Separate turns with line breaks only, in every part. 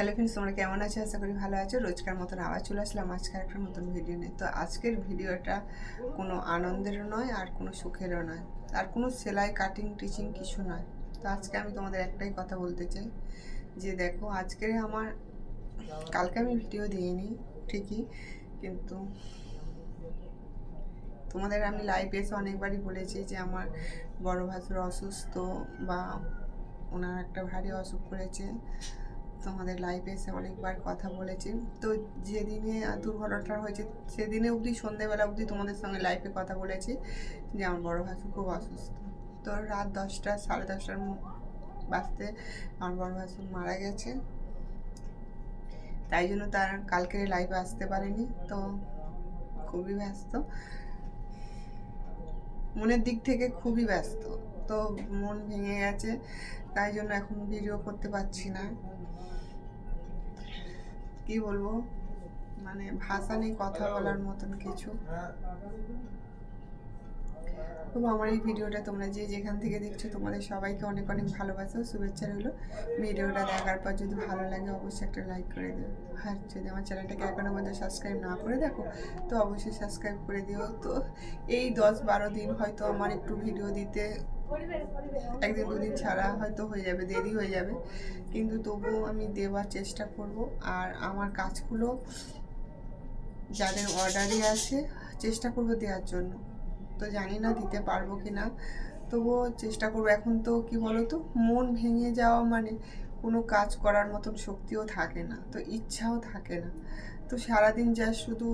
Hello friends তোমরা কেমন আছো? আশা করি ভালো আছো। রোজকার মতন আবার চলে আসলাম আজকের একটা নতুন ভিডিও নিয়ে। তো আজকের ভিডিওটা কোনো আনন্দেরও নয় আর কোনো সুখেরও নয়। আর কোনো সেলাই কাটিং টিচিং কিছু নয়। তো আজকে আমি তোমাদের একটাই কথা বলতে চাই যে দেখো, আজকে আমার কালকে আমি ভিডিও দিইনি, ঠিকই, কিন্তু তোমাদের আমি লাইভ এসে অনেকবারই বলেছি যে আমার বড় ভাসুর অসুস্থ বা ওনার একটা ভারী অসুখ করেছে তোমাদের লাইভে এসে অনেকবার কথা বলেছি। তো যেদিনে দুর্ঘটনাটা হয়েছে, সেদিনে অবধি, সন্ধেবেলা অবধি তোমাদের সঙ্গে লাইভে কথা বলেছি যে আমার বড় ভাসু খুব অসুস্থ। তো রাত দশটা, সাড়ে দশটার বাজতে আমার বড় ভাসু মারা গেছে। তাই জন্য তার কালকে লাইভে আসতে পারেনি। তো খুবই ব্যস্ত। মনের দিক থেকে খুবই ব্যস্ত। তো মন ভেঙে গেছে, তাই জন্য এখন ভিডিও করতে পারছি না। কি বলব? মানে ভাষা নেই কথা বলার মতন কিছু। তবু আমার এই ভিডিওটা তোমরা যে যেখান থেকে দেখছ, তোমাদের সবাইকে অনেক অনেক ভালোবাসা ও শুভেচ্ছা রইল। ভিডিওটা দেখার পর যদি ভালো লাগে, অবশ্যই একটা লাইক করে দিও। আর যদি আমার চ্যানেলটাকে এখনও পর্যন্ত সাবস্ক্রাইব না করে দেখো, তো অবশ্যই সাবস্ক্রাইব করে দিও। তো এই দশ বারো দিন হয়তো আমার একটু ভিডিও দিতে একদিন দুদিন ছাড়া হয়তো হয়ে যাবে, দেরি হয়ে যাবে। কিন্তু তবুও আমি দেওয়ার চেষ্টা করব। আর আমার কাজগুলো যাদের অর্ডারই আছে, চেষ্টা করব দেওয়ার জন্য। তো জানি না দিতে পারব কি না তবুও চেষ্টা করব। এখন তো কি বলো তো মন ভেঙে যাওয়া মানে কোনো কাজ করার মতন শক্তিও থাকে না, তো ইচ্ছাও থাকে না। তো সারাদিন যা শুধু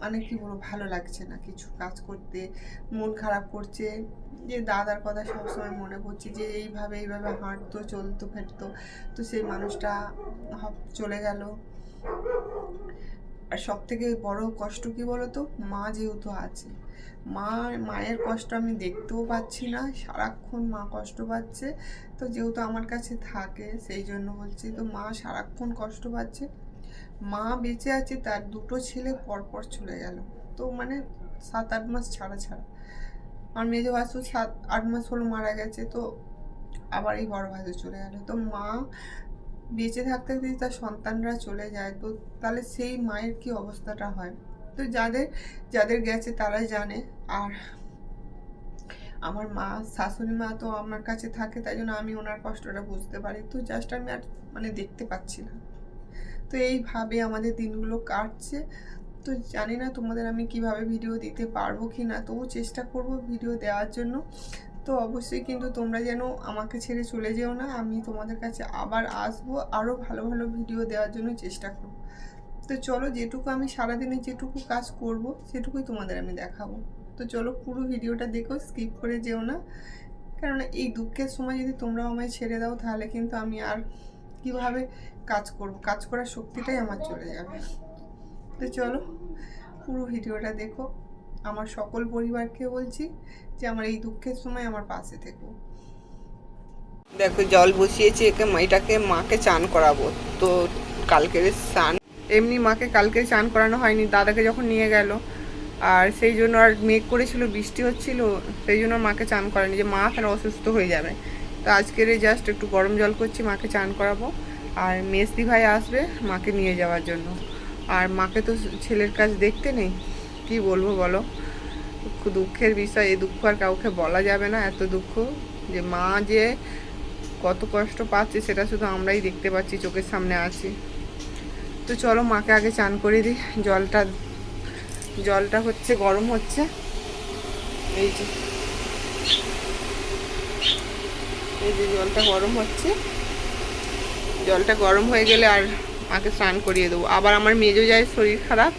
মানে কি বলব, ভালো লাগছে না। কিছু কাজ করতে, মন খারাপ করছে। যে দাদার কথা সবসময় মনে পড়ছে যে, এইভাবে এইভাবে হাঁটতো, চলতো, ফেরতো। তো সেই মানুষটা চলে গেল। আর সব থেকে বড় কষ্ট কি বলতো? মা যেহেতু আছে, মা, মায়ের কষ্ট আমি দেখতেও পাচ্ছি না, সারাক্ষণ মা কষ্ট পাচ্ছে। তো যেহেতু আমার কাছে থাকে, সেই জন্য বলছি তো মা সারাক্ষণ কষ্ট পাচ্ছে। মা বেঁচে আছে, তার দুটো ছেলে পরপর চলে গেল। তো মানে সাত, আট মাস ছাড়া ছাড়া। আমার মেজো ভাসু সাত, আট মাস হলো মারা গেছে, তো আবার এই বড় ভাসু চলে গেল। তো মা বেঁচে থাকতে থাকতে তার সন্তানরা চলে যায়, তো তাহলে সেই মায়ের কি অবস্থাটা হয়? তো যাদের যাদের গেছে তারাই জানে। আর আমার মা, শাশুড়ি মা তো আমার কাছে থাকে, তাই জন্য আমি ওনার কষ্টটা বুঝতে পারি। তো জাস্ট আমি আর মানে দেখতে পাচ্ছি না। তো এইভাবে আমাদের দিনগুলো কাটছে। তো জানি না তোমাদের আমি কীভাবে ভিডিও দিতে পারব কি না তবু চেষ্টা করব ভিডিও দেওয়ার জন্য। তো অবশ্যই কিন্তু তোমরা যেন আমাকে ছেড়ে চলে যেও না। আমি তোমাদের কাছে আবার আসব আরও ভালো ভালো ভিডিও দেওয়ার জন্য চেষ্টা করব। তো চলো যেটুকু আমি সারাদিনে যেটুকু কাজ করব, সেটুকুই তোমাদের আমি দেখাবো। তো চলো পুরো ভিডিওটা দেখো স্কিপ করে যেও না। কেননা এই দুঃখের সময় যদি তোমরাও আমায় ছেড়ে দাও, তাহলে কিন্তু আমি আর কীভাবে কাজ করব? কাজ করার শক্তিটাই আমার চলে যাবে। তো চলো পুরো ভিডিওটা দেখো। আমার সকল পরিবারকে বলছি যে আমার এই দুঃখের সময় আমার পাশে থেকো। দেখো, জল বসিয়েছি, একে এটাকে মাকে চান করাবো। তো কালকের স্নান এমনি মাকে কালকে চান করানো হয়নি, দাদাকে যখন নিয়ে গেল। আর সেই জন্য আর মেঘ করেছিল, বৃষ্টি হচ্ছিল, সেই জন্য মাকে চান করানি যে মা তাহলে অসুস্থ হয়ে যাবে। তো আজকের জাস্ট একটু গরম জল করছি, মাকে চান করাবো। আর মেসদি ভাই আসবে মাকে নিয়ে যাওয়ার জন্য। আর মাকে তো ছেলের কাজ দেখতে নেই। কি বলব বলো? দুঃখের বিষয়, এই দুঃখ আর কাউকে বলা যাবে না, এত দুঃখ যে মা যে কত কষ্ট পাচ্ছে সেটা শুধু আমরাই দেখতে পাচ্ছি, চোখের সামনে আছি। তো চলো মাকে আগে চান করে দিই, জলটা জলটা হচ্ছে, গরম হচ্ছে। এই যে এই যে জলটা গরম হচ্ছে। জলটা গরম হয়ে গেলে আর মাকে স্নান করিয়ে দেবো। আবার আমার মেজো যায় শরীর খারাপ,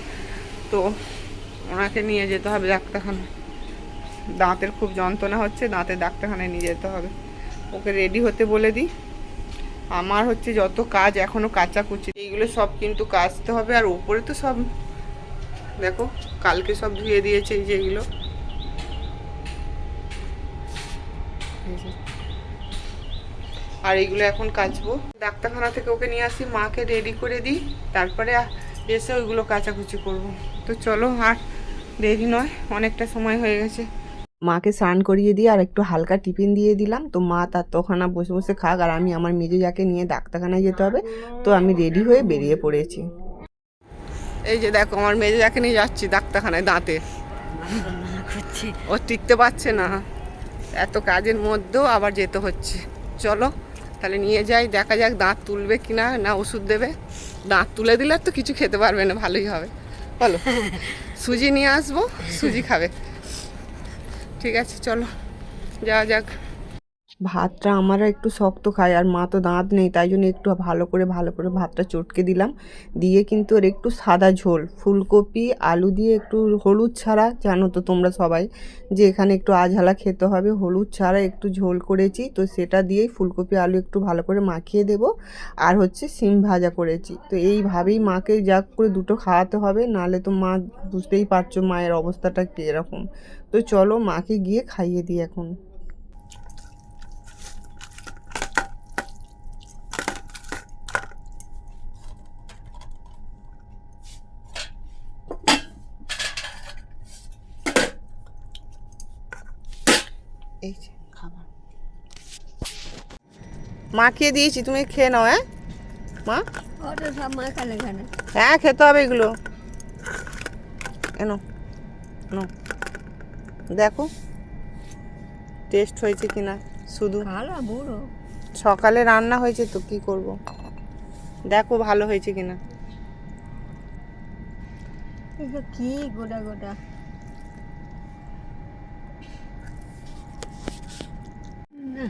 তো ওনাকে নিয়ে যেতে হবে ডাক্তারখানায়। দাঁতের খুব যন্ত্রণা হচ্ছে, দাঁতের ডাক্তারখানায় নিয়ে যেতে হবে। ওকে রেডি হতে বলে দিই। আমার হচ্ছে যত কাজ এখনও কাচাকুচি। এইগুলো সব কিন্তু কাচতে হবে আর উপরে তো সব, দেখো, কালকে সব ধুয়ে দিয়েছে এই যে এগুলো আর এইগুলো এখন কাচবো। ডাক্তারখানা থেকে ওকে নিয়ে আসি, মাকে রেডি করে দিই, তারপরে এসে ওইগুলো কাচাকুচি করব। তো চলো আর দেরি নয় অনেকটা সময় হয়ে গেছে। মাকে স্নান করিয়ে দিয়ে আর একটু হালকা টিফিন দিয়ে দিলাম। তো মা তার তখানা বসে বসে খাক আর আমি আমার মেজো যাকে নিয়ে ডাক্তারখানায় যেতে হবে তো আমি রেডি হয়ে বেরিয়ে পড়েছি। এই যে দেখো আমার মেজো যাকে নিয়ে যাচ্ছি ডাক্তারখানায় দাঁতে। ও টিকতে পারছে না। এত কাজের মধ্যেও আবার যেতে হচ্ছে। চলো তাহলে নিয়ে যাই দেখা যাক দাঁত তুলবে কিনা না ওষুধ দেবে। দাঁত তুলে দিলে তো কিছু খেতে পারবে না ভালোই হবে। বলো সুজি নিয়ে আসব সুজি খাবে। ঠিক আছে চলো যাওয়া যাক। ভাতটা আমারও একটু শক্ত খায় আর মা তো দাঁত নেই, তাই জন্য একটু ভালো করে ভালো করে ভাতটা চটকে দিলাম। দিয়ে কিন্তু ওর একটু সাদা ঝোল, ফুলকপি, আলু দিয়ে একটু হলুদ ছাড়া, জানো তো তোমরা সবাই যে এখানে একটু আঝালা খেতে হবে, হলুদ ছাড়া একটু ঝোল করেছি। তো সেটা দিয়েই ফুলকপি, আলু একটু ভালো করে মাখিয়ে দেব। আর হচ্ছে সিম ভাজা করেছি। তো এইভাবেই মাকে যা করে দুটো খাওয়াতে হবে, নাহলে তো মা বুঝতেই পারছ মায়ের অবস্থাটা কীরকম। তো চলো মাকে গিয়ে খাইয়ে দিই এখন। এই যে খাবার। মাখিয়ে দিয়েছি তুমি খেয়ে নাও হ্যাঁ? মা? হ্যাঁ খেতে হবে এগুলো। এনো এনো দেখো টেস্ট হয়েছে কিনা শুধু।
ভালো বুড়ো।
সকালে রান্না হয়েছে তো কি করব? দেখো ভালো হয়েছে কিনা।
কি গোটা গোটা।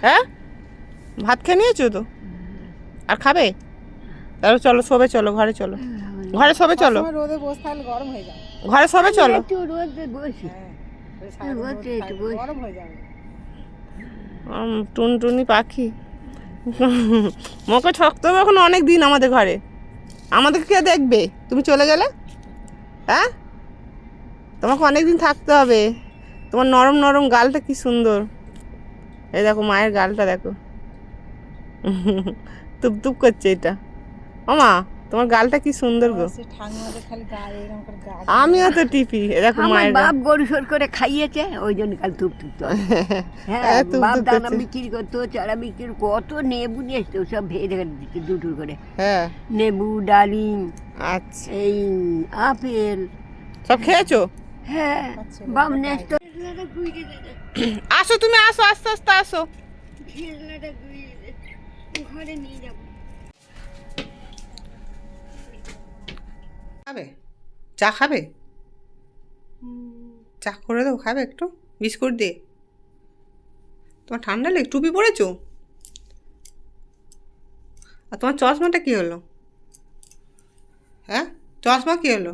হ্যাঁ? ভাত খেয়ে নিয়েছো তো? আর খাবে? তাহলে চলো সবে চলো ঘরে চলো। ঘরে সবে চলো।
রোদে বসে থাকলে গরম হয়ে যাবে।
ঘরে সবে চলো।
একটু রোদে বসি। রোদে একটু বসি
গরম হয়ে যাবে।
টুনটুনি পাখি। মোকে ঠকতে হবে এখন অনেক দিন আমাদের ঘরে। আমাদেরকে কে দেখবে? তুমি চলে গেলে? হ্যাঁ? তোমাকে অনেক দিন থাকতে হবে। তোমার নরম নরম গালটা কি সুন্দর। এই দেখো মায়ের গালটা দেখো। তুপ তুপ করছে এটা। ওমা তোমার গালটা কি সুন্দর গো। আমিও তো টিপি দেখো মায়ের
বাপ গরু সর করে খাইয়েছে ওই জন্য কাল তুপ তুপ তো হ্যাঁ
হ্যাঁ,
বাপ দানা বিক্রি করতো চারা বিক্রি কত নেবু নিয়ে এসতো সব ভেজে দিচ্ছে দুটোর করে।
হ্যাঁ।
নেবু ডালিম
আচ্ছা।
এই আপেল।
সব খেয়েছো?
হ্যাঁ বাম নেস্ত
আসো তুমি আসো আস্তে আস্তে আসো।
ঘরে নিয়ে যাব।
খাবে? চা খাবে? চা করে দেবো খাবে একটু? বিস্কুট দিয়ে। তোমার ঠান্ডা লেগে টুপি পরেছো? আর তোমার চশমাটা কি হলো? হ্যাঁ? চশমা কি হলো?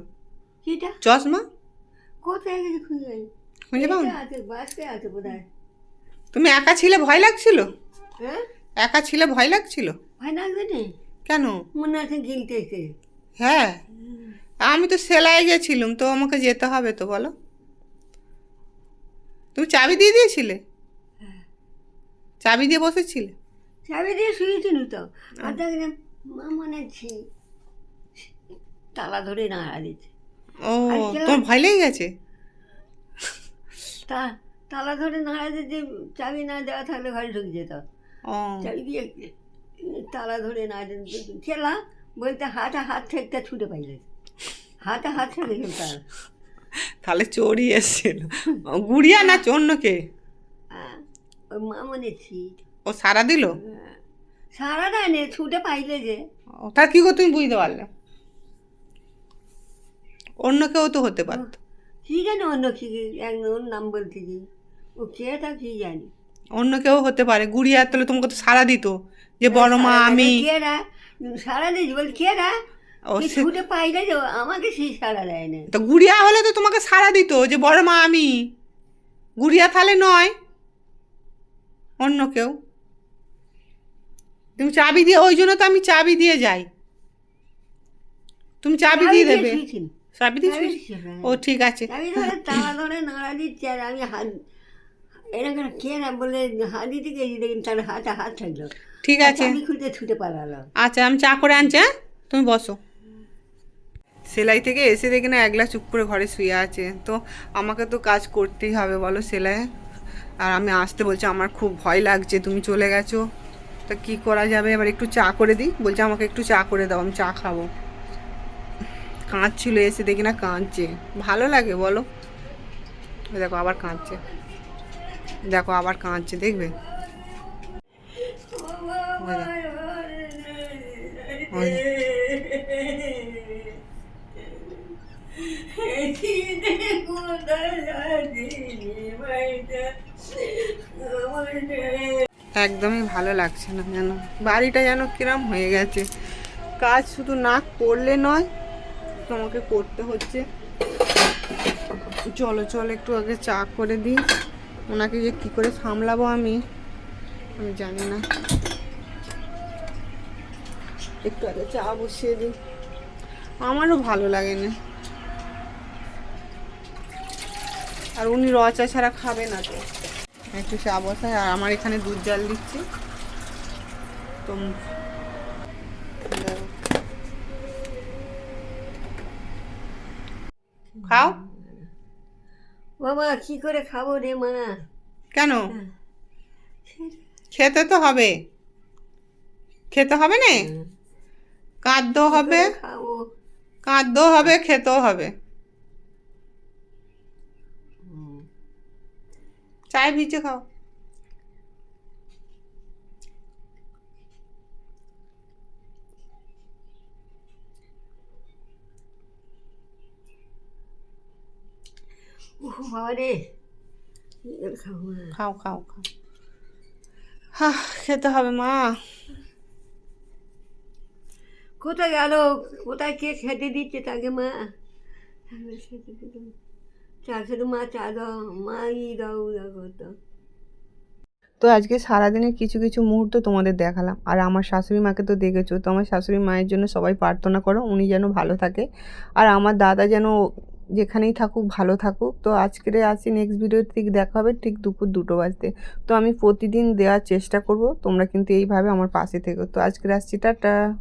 চশমা?
কোথায় খুঁজে
খুঁজে পাও না?
এটা আছে বাসে আছে বোধহয়।
তুমি একা ছিলে ভয় লাগছিল?
হ্যাঁ?
একা ছিলে ভয় লাগছিল?
ভয় লাগবে না।
কেন?
মনে আছে গিলতেছে
হ্যাঁ। আমি তো সেলাই গেছিলাম তো আমাকে যেতে হবে তো বলো। তুমি চাবি দিয়ে দিয়েছিলে? চাবি দিয়ে বসেছিলে?
চাবি দিয়ে শুয়েছিল তো। আর দেখলাম মা মনে ছি তালা ধরে নাড়া দিচ্ছে।
ও তোমার ভয় লেগে গেছে?
তা তালা ধরে নাড়া দিচ্ছে চাবি না দেওয়া থাকলে ঘরে ঢুকে যেত। চাবি দিয়ে তালা ধরে না খেলা বলতে হাতে হাত থেকে ছুটে পাইলে। হাতে হাত থেকে খেলতে
তাহলে চোরই এসেছিল। গুড়িয়া না অন্য কে?
ওই মা মনে ছি।
ও সারা দিল?
সারা দেয় নে ছুটে পাইলে যে।
তার কি করে তুমি বুঝতে পারলে? অন্য কেউ তো হতে পারত।
কি জানি অন্য কি একজন নাম বলতে কি ও কে তা কি জানি।
অন্য কেউ হতে পারে। গুড়িয়া তাহলে তোমাকে তো সারা দিত যে বড় মা আমি।
কে রা সারা দিয়েছি বল কে রা
ও
কি
সে-
ছুটে পাইলে যে আমাকে সেই সারা দেয় না।
তো গুড়িয়া হলে তো তোমাকে সারা দিত যে বড় মা আমি। গুড়িয়া তাহলে নয়। অন্য কেউ। তুমি চাবি দিয়ে ওই জন্য তো আমি চাবি দিয়ে যাই। তুমি চাবি দিয়ে দেবে। চাবি
শুয়েছিল।
ও ঠিক আছে।
চাবি ধরে তালা ধরে নাড়া দিচ্ছে আর আমি হাত এরকম কে না বলে হাত দিতে গেছি দেখি তার হাতে হাত থাকল।
ঠিক আছে।
আমি খুঁজে ছুটে পালালো
আচ্ছা আমি চা করে আনছি হ্যাঁ? তুমি বসো। সেলাই থেকে এসে দেখি না একলা চুপ করে ঘরে শুয়ে আছে। তো আমাকে তো কাজ করতেই হবে বলো সেলাই। আর আমি আসতে বলছি আমার খুব ভয় লাগছে তুমি চলে গেছো। তা কি করা যাবে? এবার একটু চা করে দিই। বলছে আমাকে একটু চা করে দাও আমি চা খাব। কাঁদছিল, এসে দেখি না কাঁদছে। ভালো লাগে, বলো। দেখো, আবার কাঁদছে। দেখো, আবার কাঁদছে, দেখবে। একদমই ভালো লাগছে না যেন। বাড়িটা যেন কিরম হয়ে গেছে। কাজ শুধু না করলে নয় তোমাকে করতে হচ্ছে। চলো চলো, একটু আগে চা করে দিই। ওনাকে যে কী করে সামলাবো আমি আমি জানি না। একটু আগে চা বসিয়ে দিই। আমারও ভালো লাগে না। আর উনি র চা ছাড়া খাবে না তো। একটু চা বসায় আর আমার এখানে দুধ জাল দিচ্ছি। তো দাঁড়াও। খাও
বাবা কি করে খাব রে মা?
কেন? খেতে তো হবে। খেতে হবে না? কাঁদতেও হবে।
খাব?
কাঁদতেও হবে খেতেও হবে। চায় ভিজে খাও।
বাবা রে
খাও খাও খাও। হা খেতে হবে মা।
কোথায় গেল? কোথায় কে খেতে দিচ্ছে তাকে মা? চা খেতে মা চা দাও মা ই দাও দেখো তো।
তো আজকে সারাদিনের কিছু কিছু মুহূর্ত তোমাদের দেখালাম। আর আমার শাশুড়ি মাকে তো দেখেছ তো আমার শাশুড়ি মায়ের জন্য সবাই প্রার্থনা করো উনি যেন ভালো থাকে। আর আমার দাদা যেন যেখানেই থাকুক, ভালো থাকুক। তো আজকের আসি নেক্সট ভিডিও ঠিক দেখা হবে ঠিক দুপুর দুটো বাজতে। তো আমি প্রতিদিন দেওয়ার চেষ্টা করব, তোমরা কিন্তু এইভাবে আমার পাশে থেকো। তো আজকের আসছি, টাটা।